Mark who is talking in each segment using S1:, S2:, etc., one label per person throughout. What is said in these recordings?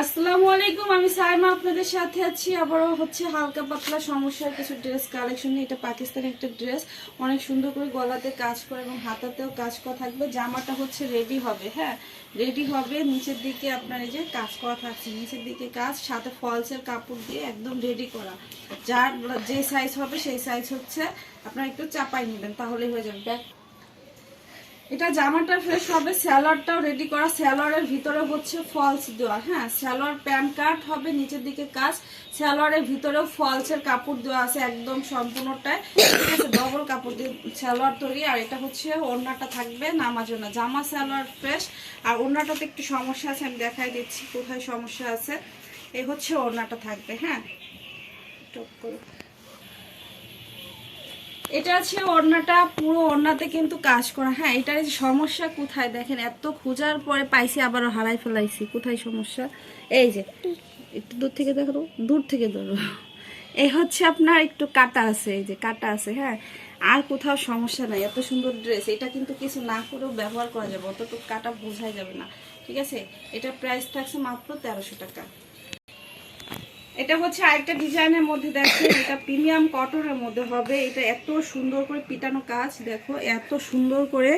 S1: আসসালামু আলাইকুম, আমি সাইমা আপনাদের সাথে আছি। আবারও হচ্ছে হালকা পাতলা সমস্যার কিছু ড্রেস কালেকশন নিয়ে। এটা পাকিস্তানি একটা ড্রেস। অনেক সুন্দর করে গলাতে কাজ করা এবং হাতাতেও কাজ করা থাকবে। জামাটা হচ্ছে রেডি হবে হ্যাঁ? রেডি হবে, নিচের দিকে আপনার এই যে কাজ করা থাকছে। নিচের দিকে কাজ, সাথে ফলসের কাপড় দিয়ে একদম রেডি করা। যার যে সাইজ হবে, সেই সাইজ হচ্ছে, আপনার একটু চাপাই নেবেন, তাহলেই হয়ে যাবে। ব্যাক এটা জামাটা ফ্রেশ হবে স্যালোয়ারটাও রেডি করা। স্যালোয়ারের ভিতরে হচ্ছে ফলস দেওয়া হ্যাঁ? স্যালোয়ার প্যান্ট কাট হবে, নিচের দিকে কাজ। স্যালোয়ারের ভিতরেও ফলসের কাপড় দেওয়া আছে একদম সম্পূর্ণটায়। ঠিক আছে? ডবল কাপড় দিয়ে স্যালোয়ার তৈরি, আর এটা হচ্ছে ওড়নাটা থাকবে নামার জন্য জামা স্যালোয়ার ফ্রেশ আর ওড়নাটাতে একটু সমস্যা আছে, আমি দেখাই দিচ্ছি কোথায় সমস্যা আছে। এই হচ্ছে ওড়নাটা থাকবে হ্যাঁ? টপ করো। এটা আছে ওড়নাটা, পুরো ওড়নাতে কিন্তু কাজ করা। হ্যাঁ এটার সমস্যা কোথায় দেখেন? এত খোঁজার পরে পাইছি, আবারও হারাই ফেলাইছি। কোথায় সমস্যা? এই যে, একটু দূর থেকে দেখো দূর থেকে ধরো। এই হচ্ছে আপনার একটু কাটা আছে, এই যে কাটা আছে হ্যাঁ? আর কোথাও সমস্যা নাই, এত সুন্দর ড্রেস এটা কিন্তু কিছু না করেও ব্যবহার করা যাবে অতটুকু কাটা বোঝাই যাবে না। ঠিক আছে? এটা প্রাইস থাকছে মাত্র তেরোশো টাকা। এটা হচ্ছে আরেকটা ডিজাইনের মধ্যে, দেখেন, এটা প্রিমিয়াম কটনের মধ্যে হবে। এটা এত সুন্দর করে পিটানো কাজ, দেখো, এত সুন্দর করে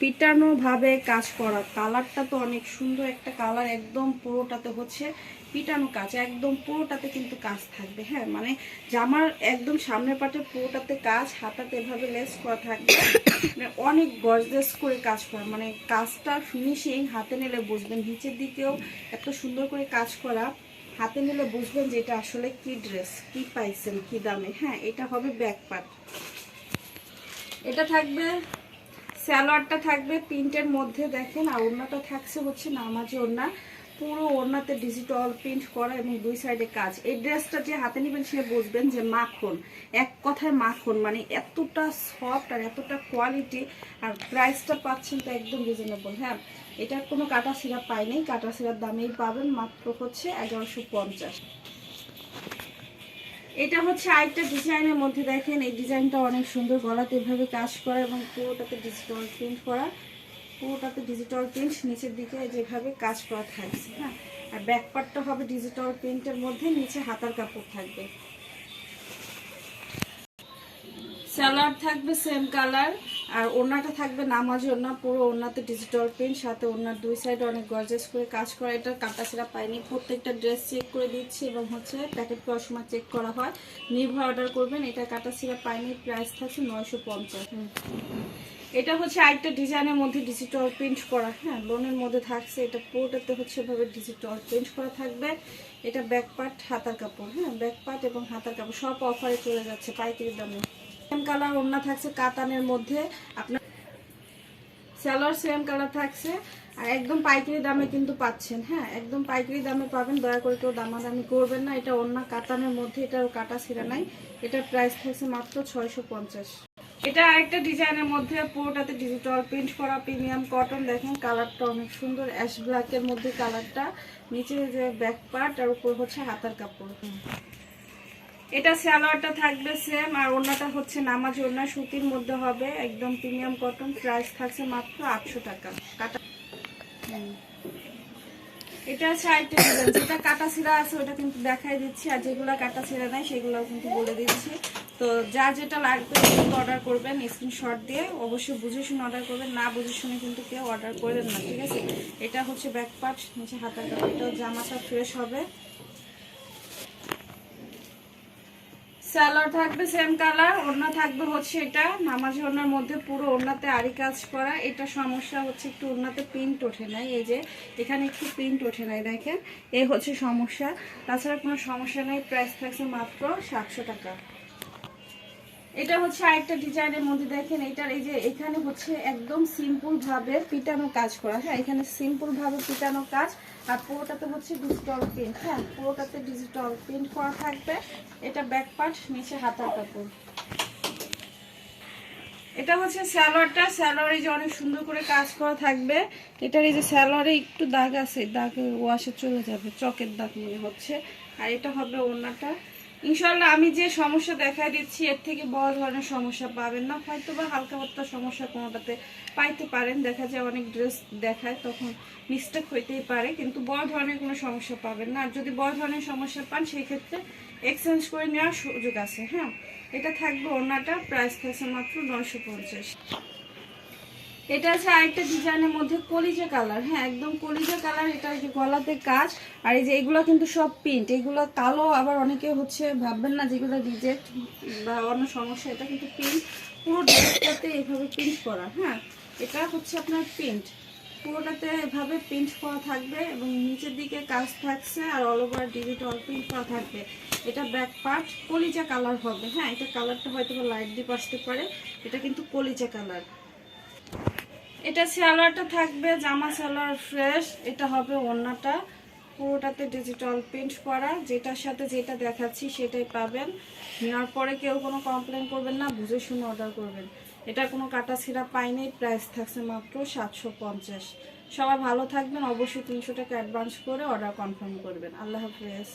S1: পিটানো ভাবে কাজ করা। কালারটা তো অনেক সুন্দর, একটা কালার একদম পুরোটাতে হচ্ছে পিটানো কাজ, একদম পুরোটাতে কিন্তু কাজ থাকবে হ্যাঁ? মানে জামার একদম সামনের পাটে পুরোটাতে কাজ, হাতাতে এভাবে লেস করা থাকবে। মানে অনেক গর্জেস করে কাজ করা মানে কাজটা ফিনিশিং হাতে নিলে বুঝবেন, নিচের দিকেও এত সুন্দর করে কাজ করা। হাতে নিলে বুঝবেন যে এটা আসলে কি ড্রেস কি পাইছেন, কি দামে। হ্যাঁ এটা হবে ব্যাক পার্ট এটা থাকবে স্যালোয়ারটা থাকবে প্রিন্টের মধ্যে দেখেন, আর ওড়নাটা থাকছে হচ্ছে নামাজি ওড়না। পুরো ওড়নাতে ডিজিটাল প্রিন্ট করা এবং দুই সাইডে কাজ। এই ড্রেসটা যে হাতে নেবেন সে বুঝবেন যে মাখন। এক কথায় মাখন মানে এতটা সফট আর এতটা কোয়ালিটি আর প্রাইসটা পাচ্ছেন তো একদম রিজনেবল হ্যাঁ এটার কোনো কাটা সিরাপ পাই পাইনি কাটা সিরাপ দামেই পাবেন মাত্র হচ্ছে এগারোশো পঞ্চাশ। এটা হচ্ছে আরেকটা ডিজাইনের মধ্যে দেখেন, এই ডিজাইনটা অনেক সুন্দর, গলাতে এভাবে কাজ করা এবং পুরোটাতে ডিজিটাল প্রিন্ট করা। পুরোটাতে ডিজিটাল প্রিন্ট নিচের দিকে যেভাবে কাজ করা থাকছে হ্যাঁ? আর ব্যাক পার্টটা হবে ডিজিটাল প্রিন্টের মধ্যে, নিচে হাতার কাপড় থাকবে। স্যালাড থাকবে সেম কালার, আর ওড়নাটা থাকবে নামাজ ওড়না, পুরো ওড়নাতে ডিজিটাল প্রিন্ট সাথে ওনার দুই সাইডে অনেক গর্জেস করে কাজ করা। এটা কাটা ছেঁড়া পাইনি, প্রত্যেকটা ড্রেস চেক করে দিচ্ছি এবং হচ্ছে প্যাকেট করার সময় চেক করা হয়। নির্ভর অর্ডার করবেন, এটা কাটা ছেঁড়া পাইনি প্রাইস থাকছে নয়শো পঞ্চাশ। এটা হচ্ছে আরেকটা ডিজাইনের মধ্যে ডিজিটাল প্রিন্ট করা হ্যাঁ লোনের মধ্যে থাকছে। এটা পুরোটাতে হচ্ছে এভাবে ডিজিটাল প্রিন্ট করা থাকবে। এটা ব্যাক পার্ট হাতার কাপড় হ্যাঁ ব্যাক পার্ট এবং হাতার কাপড়, সব অফারে চলে যাচ্ছে পাইকারি দামে। সেম কালার ওড়না থাকছে কাতানের মধ্যে। আপনার স্যালোয়ার সেম কালার থাকছে। আর একদম পাইকারি দামে কিন্তু পাচ্ছেন হ্যাঁ? একদম পাইকারি দামে পাবেন। দয়া করে কেউ দামাদামি করবেন না। এটা অন্য কাতানের মধ্যে এটাও কাটা ছিঁড়া নাই। এটার প্রাইস থাকছে মাত্র ছয়শো পঞ্চাশ। এটা আরেকটা ডিজাইনের মধ্যে, পুরোটাতে ডিজিটাল প্রিন্ট করা প্রিমিয়াম কটন দেখেন কালারটা অনেক সুন্দর অ্যাশ ব্ল্যাকের মধ্যে কালারটা। নিচে যে ব্যাক পার্ট আর উপর হচ্ছে হাতার কাপড়। এটা স্যালোয়ারটা থাকবে সেম আর ওড়নাটা হচ্ছে নামাজ ওড়না, সুতির মধ্যে হবে, একদম প্রিমিয়াম কটন প্রাইস থাকছে মাত্র আটশো টাকা। কাটা। এটা আরেকটা যেটা কাটা ছিঁড়া আছে, ওটা কিন্তু দেখাই দিচ্ছি, আর যেগুলো কাটা ছিঁড়া নাই সেগুলো কিন্তু বলে দিচ্ছি। তো যা যেটা লাগবে কিন্তু অর্ডার করবেন স্ক্রিনশট দিয়ে, অবশ্যই বুঝে শুনে অর্ডার করবেন, না বুঝে শুনে কিন্তু কেউ অর্ডার করবেন না, ঠিক আছে? এটা হচ্ছে ব্যাক নিচে হাতার কাপড় জামাটা ফ্রেশ হবে। স্যালাড থাকবে সেম কালার, ওড়না থাকবে হচ্ছে এটা। নামাজ ওড়নার মধ্যে পুরো ওড়নাতে আরি কাজ করা। এটা সমস্যা হচ্ছে একটু ওড়নাতে প্রিন্ট ওঠে নাই, এই যে এখানে একটু প্রিন্ট ওঠে নাই দেখেন এই হচ্ছে সমস্যা। তাছাড়া কোনো সমস্যা নেই, প্রাইস থাকছে মাত্র সাতশো টাকা। এটা হচ্ছে আরেকটা ডিজাইনের মধ্যে দেখেন, এটার এই যে এখানে হচ্ছে একদম সিম্পল ভাবে পিটানো কাজ করা। হ্যাঁ এখানে সিম্পল ভাবে পিটানো কাজ আর পুরোটাতে হচ্ছে ডিজিটাল প্রিন্ট হ্যাঁ পুরোটাতে ডিজিটাল প্রিন্ট করা থাকবে। এটা ব্যাক পার্ট নিচে হাতার কাপড়। এটা হচ্ছে স্যালোয়ারটা স্যালোয়ারে যে অনেক সুন্দর করে কাজ করা থাকবে। এটার এই যে স্যালোয়ারে একটু দাগ আছে, দাগ ওয়াশে চলে যাবে, চকের দাগ মনে হচ্ছে। আর এটা হবে ওড়নাটা। ইনশাল্লাহ আমি যে সমস্যা দেখা দিচ্ছি, এর থেকে বড় ধরনের সমস্যা পাবেন না। হয়তো বা হালকা পাতলা সমস্যা কোনোটাতে পাইতে পারেন। দেখা যায় অনেক ড্রেস দেখায়, তখন মিস্টেক হইতেই পারে। কিন্তু বড় ধরনের কোনো সমস্যা পাবেন না। আর যদি বড় ধরনের সমস্যা পান সেই ক্ষেত্রে এক্সচেঞ্জ করে নেওয়ার সুযোগ আছে হ্যাঁ? এটা থাকবে ওনাটা প্রাইস থাকছে মাত্র নয়শো পঞ্চাশ। এটা আছে আরেকটা ডিজাইনের মধ্যে কলিজা কালার হ্যাঁ একদম কলিজা কালার এটা যে গলাতে কাজ, আর এই যে এগুলো কিন্তু সব প্রিন্ট এগুলো কালো আবার অনেকে হচ্ছে ভাববেন না যেগুলো রিজেক্ট বা অন্য সমস্যা, এটা কিন্তু প্রিন্ট পুরো ড্রেসটাতে এভাবে প্রিন্ট করা হ্যাঁ এটা হচ্ছে আপনার প্রিন্ট পুরোটাতে এভাবে প্রিন্ট করা থাকবে এবং নিচের দিকে কাজ থাকছে আর অল ওভার ডিজিটাল প্রিন্ট করা থাকবে, এটা ব্যাক পার্ট কলিজা কালার হবে হ্যাঁ এটা কালারটা হয়তো লাইট দিয়ে আসতে পারে, এটা কিন্তু কলিজা কালার এটা সালোয়ারটা থাকবে, জামা সালোয়ার ফ্রেশ এটা হবে ওড়নাটা। পুরোটাতে ডিজিটাল প্রিন্ট করা, যেটার সাথে যেটা দেখাচ্ছি সেটাই পাবেন। নেওয়ার পরে কেউ কোনো কমপ্লেন করবেন না, বুঝে শুনে অর্ডার করবেন। এটা কোনো কাটা ছিঁড়া পাইনি প্রাইস থাকছে মাত্র সাতশো পঞ্চাশ। সবাই ভালো থাকবেন, অবশ্যই তিনশো টাকা অ্যাডভান্স করে অর্ডার কনফার্ম করবেন। আল্লাহ হাফেজ।